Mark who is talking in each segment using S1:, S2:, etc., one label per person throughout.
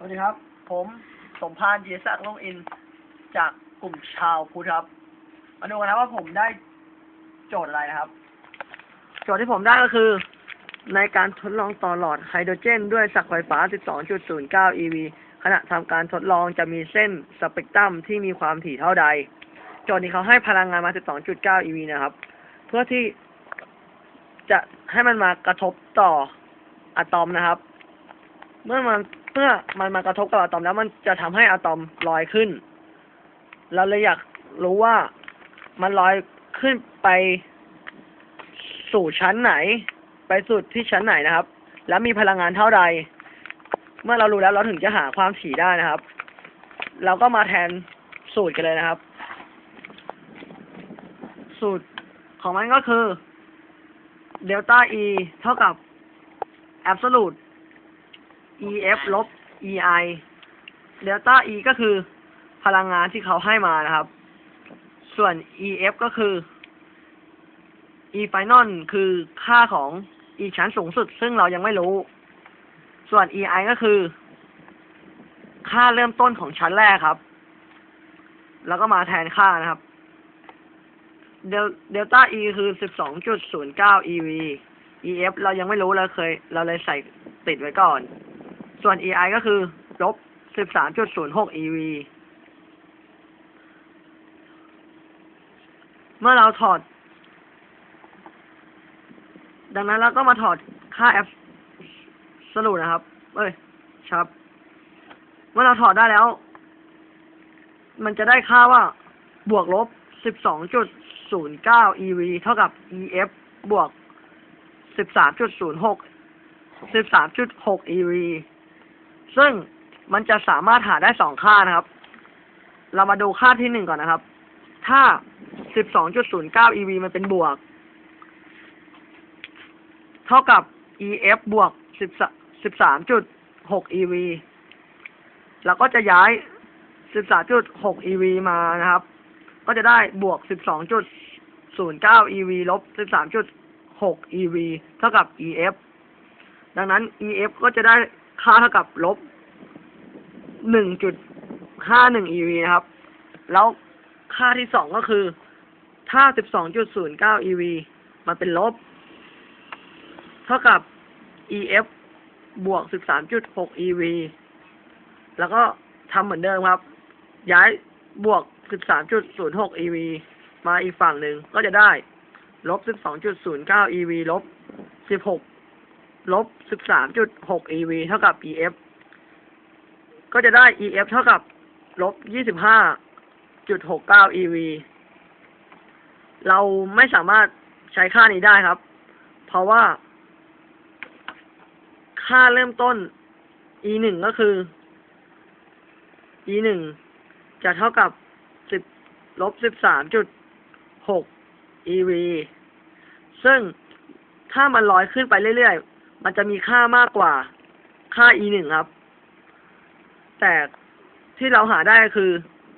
S1: สวัสดีครับ ผมสมพานจีศักดิ์ลงอิน จากกลุ่มชาวพุทธครับ มาดูกันนะว่าผมได้โจทย์อะไรนะครับ โจทย์ที่ผมได้ก็คือ ในการทดลองต่อหลอดไฮโดรเจน ด้วยสักไฟฟ้า 12.09 eV ขณะทำการทดลองจะมีเส้นสเปกตรัมที่มีความถี่เท่าใด โจทย์นี้เขาให้พลังงานมา 12.9 eV นะครับ เพื่อที่จะให้มันมากระทบต่ออะตอมนะครับ เมื่อมัน มื่อมันมากระทบกับอะตอมแล้วมันจะทำให้อะตอมลอยขึ้น เราเลยอยากรู้ว่ามันลอยขึ้นไปสู่ชั้นไหน ไปสุดที่ชั้นไหนนะครับ แล้วมีพลังงานเท่าใด เมื่อเรารู้แล้วเราถึงจะหาความถี่ได้นะครับ เราก็มาแทนสูตรกันเลยนะครับ สูตรของมันก็คือเดลต้า E เท่ากับ absolute EF ลบ EI เดลต้า E ก็คือพลังงานที่เขาให้มานะครับ ส่วน EF ก็คือ E final คือค่าของ E ชั้นสูงสุด ซึ่งเรายังไม่รู้ ส่วน EI ก็คือ ค่าเริ่มต้นของชั้นแรกครับ แล้วก็มาแทนค่านะครับเดลเดลต้า E คือ12.09 eV EF เรายังไม่รู้เราเคย เราเลยใส่ติดไว้ก่อน ส่วน EI ก็คือลบ 13.06 eV เมื่อเราถอด ดังนั้นเราก็มาถอดค่า F สรุปนะครับ เอ้ยครับ เมื่อเราถอดได้แล้ว มันจะได้ค่าว่าบวกลบ 12.09 eV เท่ากับ EF บวก 13.06 13.6 eV ซึ่งมันจะสามารถหาได้สองค่านะครับ เรามาดูค่าที่หนึ่งก่อนนะครับ ถ้า 12.09 eV มันเป็นบวก เท่ากับ EF บวก 13.6 eV เราก็จะย้าย 13.6 eV มานะครับ ก็จะได้บวก 12.09 eV ลบ 13.6 eV เท่ากับ EF ดังนั้น EF ก็จะได้ ค่าเท่ากับลบหนึ่งจุดห้าหนึ่ง eV นะครับ แล้วค่าที่สองก็คือ ถ้าสิบสองจุดศูนย์เก้า eV มันเป็นลบ เท่ากับ EF บวกสิบสามจุดหก eV แล้วก็ทำเหมือนเดิมครับ ย้ายบวกสิบสามจุดศูนย์หก eV มาอีกฝั่งหนึ่งก็จะได้ลบสิบสองจุดศูนย์เก้า eV ลบสิบหก ลบ 13.6 eV เท่ากับ EF ก็จะได้ EF เท่ากับลบ 25.69 eV เราไม่สามารถใช้ค่านี้ได้ครับ เพราะว่า ค่าเริ่มต้น e หนึ่งก็คือ e หนึ่งจะเท่ากับ10ลบ13.6 eV ซึ่งถ้ามันลอยขึ้นไปเรื่อยๆ มันจะมีค่ามากกว่าค่า e หนึ่งครับ แต่ที่เราหาได้ก็คือ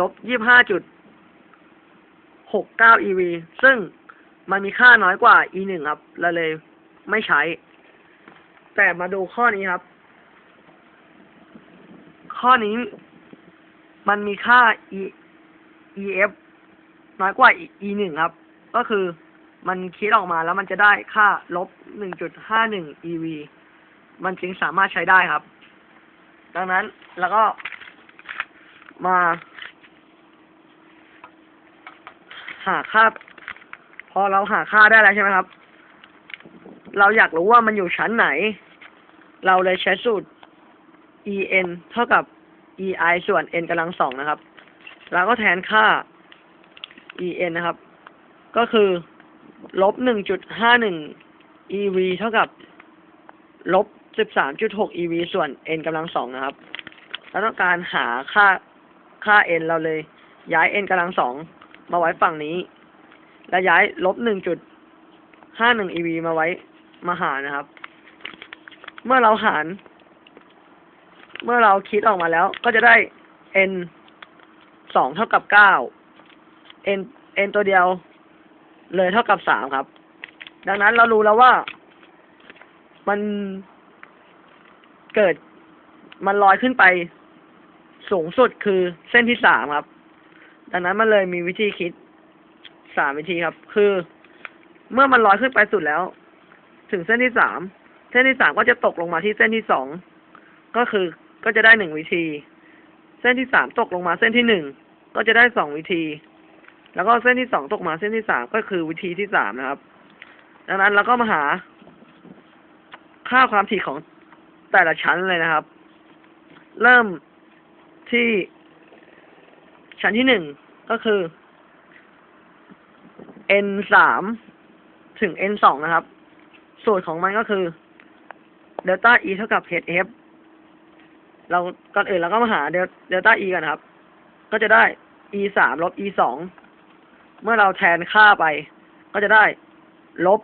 S1: ลบ25.69 eV ซึ่งมันมีค่าน้อยกว่า e หนึ่งครับเราเลยไม่ใช้ แต่มาดูข้อนี้ครับ ข้อนี้มันมีค่า e ef น้อยกว่า e หนึ่งครับ ก็คือ มันคิดออกมาแล้วมันจะได้ค่าลบ 1.51 eV มันจึงสามารถใช้ได้ครับ ดังนั้นแล้วก็มา หาค่า พอเราหาค่าได้แล้วใช่ไหมครับ เราอยากรู้ว่ามันอยู่ชั้นไหน เราเลยใช้สูตร en เท่ากับ ei ส่วน n กำลังสองนะครับ แล้วก็แทนค่า en นะครับ ก็คือ ลบ1.51 ev เท่ากับ ลบ13.6 ev ส่วน n กำลังสองนะครับ แล้วต้องการหาค่าค่า n เราเลย ย้าย n กำลังสองมาไว้ฝั่งนี้ แล้วย้ายลบ1.51 ev มาไว้มาหารนะครับ เมื่อเราหาร เมื่อเราคิดออกมาแล้ว ก็จะได้ n สองเท่ากับเก้า n n ตัวเดียว เลยเท่ากับสามครับ ดังนั้นเรารู้แล้วว่า มันเกิดมันลอยขึ้นไปสูงสุดคือเส้นที่สามครับ ดังนั้นมันเลยมีวิธีคิดสามวิธีครับ คือ เมื่อมันลอยขึ้นไปสุดแล้ว ถึงเส้นที่สามเส้นที่สามก็จะตกลงมาที่เส้นที่สองก็คือก็จะได้หนึ่งวิธี เส้นที่สามตกลงมาเส้นที่หนึ่งก็จะได้สองวิธี แล้วก็เส้นที่สองตกมาเส้นที่สามก็คือวิธีที่สามนะครับ ดังนั้นเราก็มาหา ค่าความถี่ของแต่ละชั้นเลยนะครับ เริ่มที่ชั้นที่หนึ่งก็คือ n สามถึง n สองนะครับ สูตรของมันก็คือเดลต้า e เท่ากับ hf เราก่อนอื่นเราก็มาหาเดลต้า e กันครับ ก็จะได้ e สามลบ e สอง เมื่อเราแทนค่าไป ก็จะได้ ลบ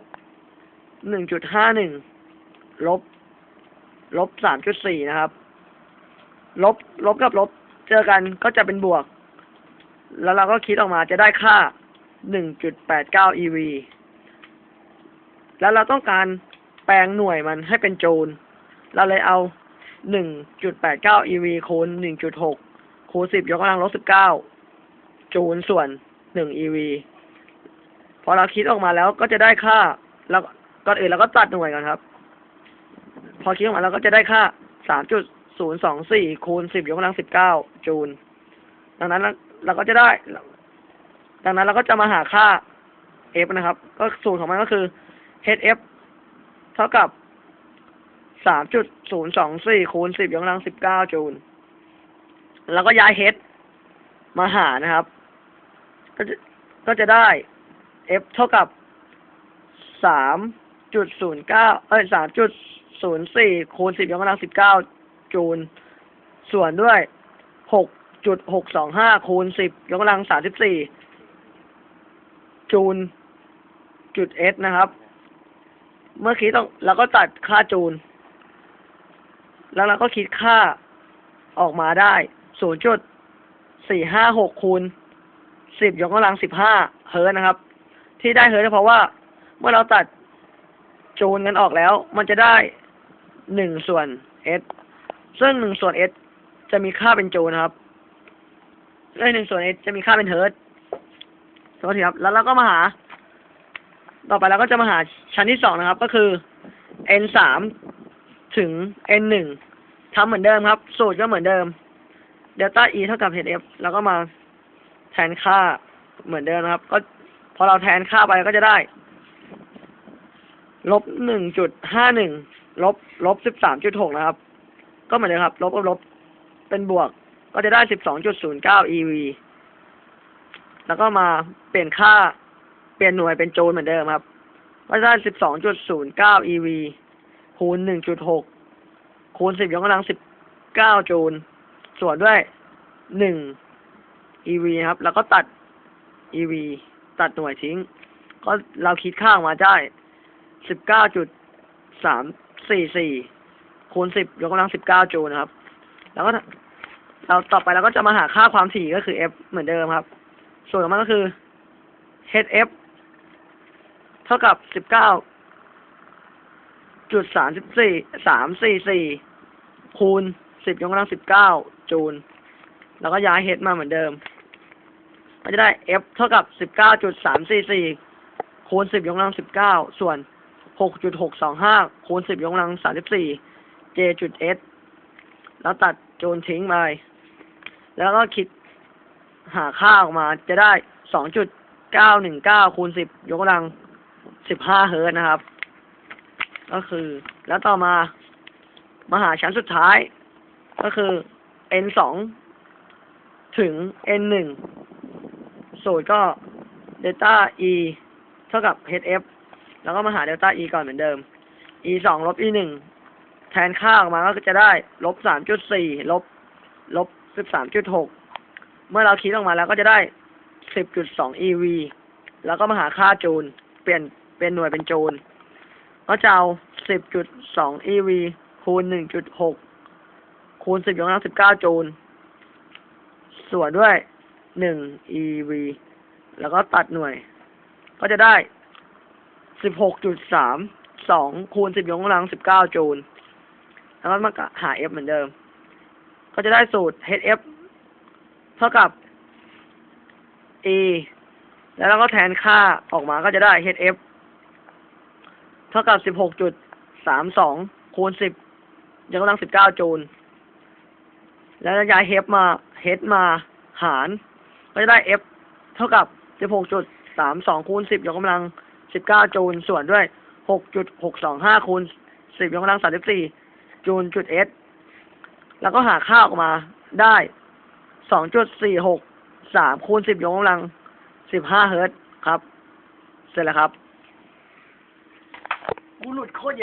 S1: หนึ่งจุดห้าหนึ่งลบ ลบสามจุดสี่นะครับ ลบ ลบกับลบ เจอกันก็จะเป็นบวก แล้วเราก็คิดออกมาจะได้ค่าหนึ่งจุดแปดเก้า eV แล้วเราต้องการแปลงหน่วยมันให้เป็นจูล เราเลยเอาหนึ่งจุดแปดเก้า eV คูณหนึ่งจุดหกคูณสิบยกกำลังลบสิบเก้าจูลส่วน หนึ่ง eV พอเราคิดออกมาแล้วก็จะได้ค่า แล้วก่อนอื่นเราก็ตัดหน่วยกันครับ พอคิดออกมาเราก็จะได้ค่าสามจุดศูนย์สองสี่คูณสิบยกกำลังสิบเก้าจูล ดังนั้นเราเราก็จะได้ ดังนั้นเราก็จะมาหาค่า f นะครับ ก็สูตรของมันก็คือ hf เท่ากับสามจุดศูนย์สองสี่คูณสิบยกกำลังสิบเก้าจูล แล้วก็ย้าย h มาหานะครับ ก็จะก็จะได้ f เท่ากับสามจุดศูนย์เก้าเอ้ยสามจุดศูนย์สี่คูณสิบยกกำลังสิบเก้าจูลส่วนด้วยหกจุดหกสองห้าคูณสิบยกกำลังสามสิบสี่จูลจุดเอสนะครับ เมื่อคิดต้องเราก็ตัดค่าจูล แล้วเราก็คิดค่าออกมาได้ศูนย์จุดสี่ห้าหกคูณ สิบยกกำลังสิบห้าเฮิร์ตนะครับ ที่ได้เฮิร์ตเพราะว่าเมื่อเราตัดจูลกันออกแล้ว มันจะได้หนึ่งส่วนเอสซึ่งหนึ่งส่วนเอสจะมีค่าเป็นจูนครับและหนึ่งส่วนเอสจะมีค่าเป็นเฮิร์ตซ์โทษทีครับ แล้วเราก็มาหา ต่อไปเราก็จะมาหาชั้นที่สองนะครับ ก็คือ n สามถึง n หนึ่งทำเหมือนเดิมครับ สูตรก็เหมือนเดิมเดลต้า e เท่ากับ hf แล้วก็มา แทนค่าเหมือนเดิมนะครับ ก็พอเราแทนค่าไปก็จะได้ ลบหนึ่งจุดห้าหนึ่งลบลบสิบสามจุดหกนะครับ ก็เหมือนเดิมครับ ลบกับลบเป็นบวก ก็จะได้สิบสองจุดศูนย์เก้า eV แล้วก็มาเปลี่ยนค่าเปลี่ยนหน่วยเป็นจูลเหมือนเดิมครับ ก็จะได้สิบสองจุดศูนย์เก้า eV คูณหนึ่งจุดหกคูณสิบยกกำลังสิบเก้าจูลส่วนด้วยหนึ่ง eV ครับ แล้วก็ตัด eV ตัดหน่วยทิ้ง ก็เราคิดค่าออกมาได้สิบเก้าจุดสามสี่สี่คูณสิบยกกำลังสิบเก้าจูลนะครับ แล้วก็เราต่อไปเราก็จะมาหาค่าความถี่ก็คือ f เหมือนเดิมครับ ส่วนของมันก็คือ hf เท่ากับสิบเก้าจุดสามสิบสี่สามสี่สี่คูณสิบยกกำลังสิบเก้าจูล แล้วก็ย้าย h มาเหมือนเดิมก็จะได้ f เท่ากับสิบเก้าจุดสามสี่สี่คูณสิบยกกำลังสิบเก้าส่วนหกจุดหกสองห้าคูณสิบยกกำลังสามสิบสี่ j จุด s แล้วตัดจูลทิ้งไป แล้วก็คิดหาค่าออกมาจะได้สองจุดเก้าหนึ่งเก้าคูณสิบยกกำลังสิบห้าเฮิร์ตนะครับ ก็คือ แล้วต่อมา มาหาชั้นสุดท้าย ก็คือ n สอง ถึง n หนึ่งสูตรก็ delta e เท่ากับ hf แล้วก็มาหา delta e ก่อนเหมือนเดิม e สองลบ e หนึ่งแทนค่าออกมาก็จะได้ลบสามจุดสี่ลบลบสิบสามจุดหกเมื่อเราคิดออกมาแล้วก็จะได้สิบจุดสอง ev แล้วก็มาหาค่าจูลเปลี่ยนเป็นหน่วยเป็นจูลก็จะเอาสิบจุดสอง ev คูณหนึ่งจุดหกคูณสิบยกกำลังสิบเก้าจูล ส่วนด้วยหนึ่ง ev แล้วก็ตัดหน่วย ก็จะได้สิบหกจุดสามสองคูณสิบยกกำลังสิบเก้าจูล แล้วก็มาหา f เหมือนเดิม ก็จะได้สูตร hf เท่ากับ e แล้วเราก็แทนค่าออกมาก็จะได้ hf เท่ากับ16.32คูณ10ยกกำลัง19จูล แล้วย้าย h มา h มาหาร ก็จะได้ f เท่ากับ 16.32 คูณ 10 ยกกำลัง 19 จูลส่วนด้วย 6.625 คูณ 10 ยกกำลัง 34 จูลจุด s แล้วก็หาค่าออกมาได้ 2.463 คูณ 10 ยกกำลัง 15 เฮิรตครับ เสร็จแล้วครับ กูหลุดโคตรเยอะ